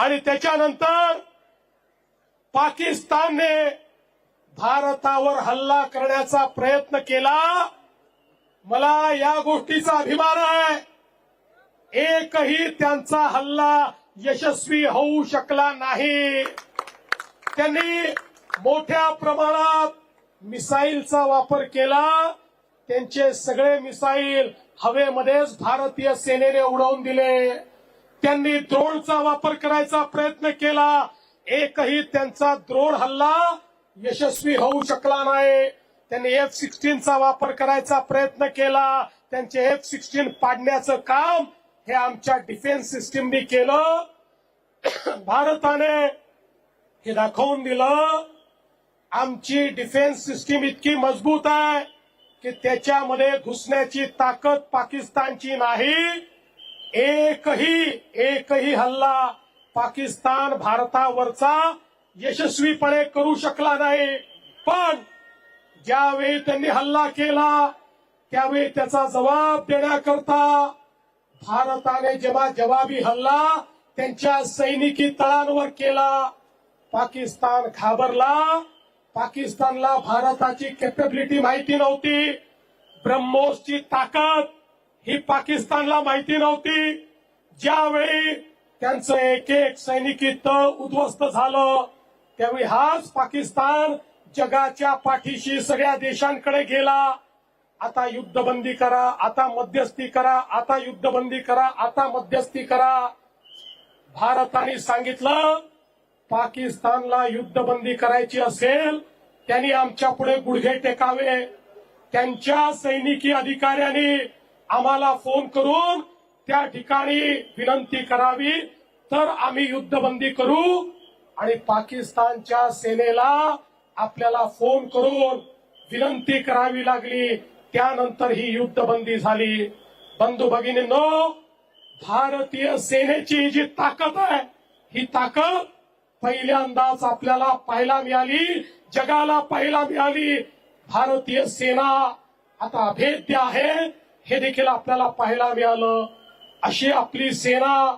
आणि त्याच्यानंतर पाकिस्तानने भारतावर हल्ला करण्याचा प्रयत्न केला. मला या गोष्टीचा अभिमान आहे. एकही त्यांचा हल्ला यशस्वी होऊ शकला नाही. त्यांनी मोठ्या प्रमाणात मिसाईलचा वापर केला. त्यांचे सगळे मिसाईल हवेमध्येच भारतीय सेनेने उडवून दिले. त्यांनी द्रोणचा वापर करायचा प्रयत्न केला. एकही त्यांचा द्रोण हल्ला यशस्वी होऊ शकला नाही. त्यांनी एफ सिक्स्टीनचा वापर करायचा प्रयत्न केला. त्यांचे एफ सिक्स्टीन पाडण्याचं काम हे आमच्या डिफेन्स सिस्टीमनी केलं. भारताने हे दाखवून दिलं. आमची डिफेन्स सिस्टीम इतकी मजबूत आहे की त्याच्यामध्ये घुसण्याची ताकद पाकिस्तानची नाही. एकही एकही हल्ला पाकिस्तान भारतावरचा यशस्वीपणे करू शकला नाही. पण ज्यावेळी त्यांनी हल्ला केला त्यावेळी त्याचा जबाब देण्याकरता भारताने जेव्हा जवाबी हल्ला त्यांच्या सैनिकी तळांवर केला पाकिस्तान घाबरला. पाकिस्तानला भारताची कॅपेबिलिटी माहिती नव्हती. ब्रह्मोसची ताकद ही पाकिस्तानला माहिती नव्हती. ज्यावेळी त्यांचं एक एक सैनिकी तळ उद्ध्वस्त झालं त्यावेळी हाच पाकिस्तान जगाच्या पाठीशी सगळ्या देशांकडे गेला. आता युद्धबंदी करा आता मध्यस्थी करा आता युद्धबंदी करा आता मध्यस्थी करा. भारताने सांगितलं पाकिस्तानला युद्धबंदी करायची असेल त्यांनी आमच्या पुढे गुडघे टेकावे. त्यांच्या सैनिकी अधिकाऱ्यांनी आम्हाला फोन करून त्या ठिकाणी विनंती करावी. तर आम्ही युद्धबंदी करू आणि पाकिस्तानच्या सेनेला आपल्याला फोन करून विनंती करावी लागली. त्यानंतर ही युद्धबंदी झाली. बंधू भगिनींनो भारतीय सेनेची जी ताकद आहे ही ताकद पहिल्यांदाच आपल्याला पाहायला मिळाली. जगाला पाहायला मिळाली. भारतीय सेना आता अभेद्य आहे. हे देखील आपल्याला पाहायला मिळालं. अशी आपली सेना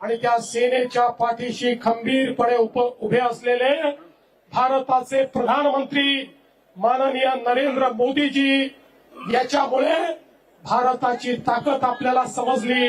आणि त्या सेनेच्या पाठीशी खंबीरपणे उप उभे असलेले भारताचे प्रधानमंत्री माननीय नरेंद्र मोदीजी याच्यामुळे भारताची ताकद आपल्याला समजली.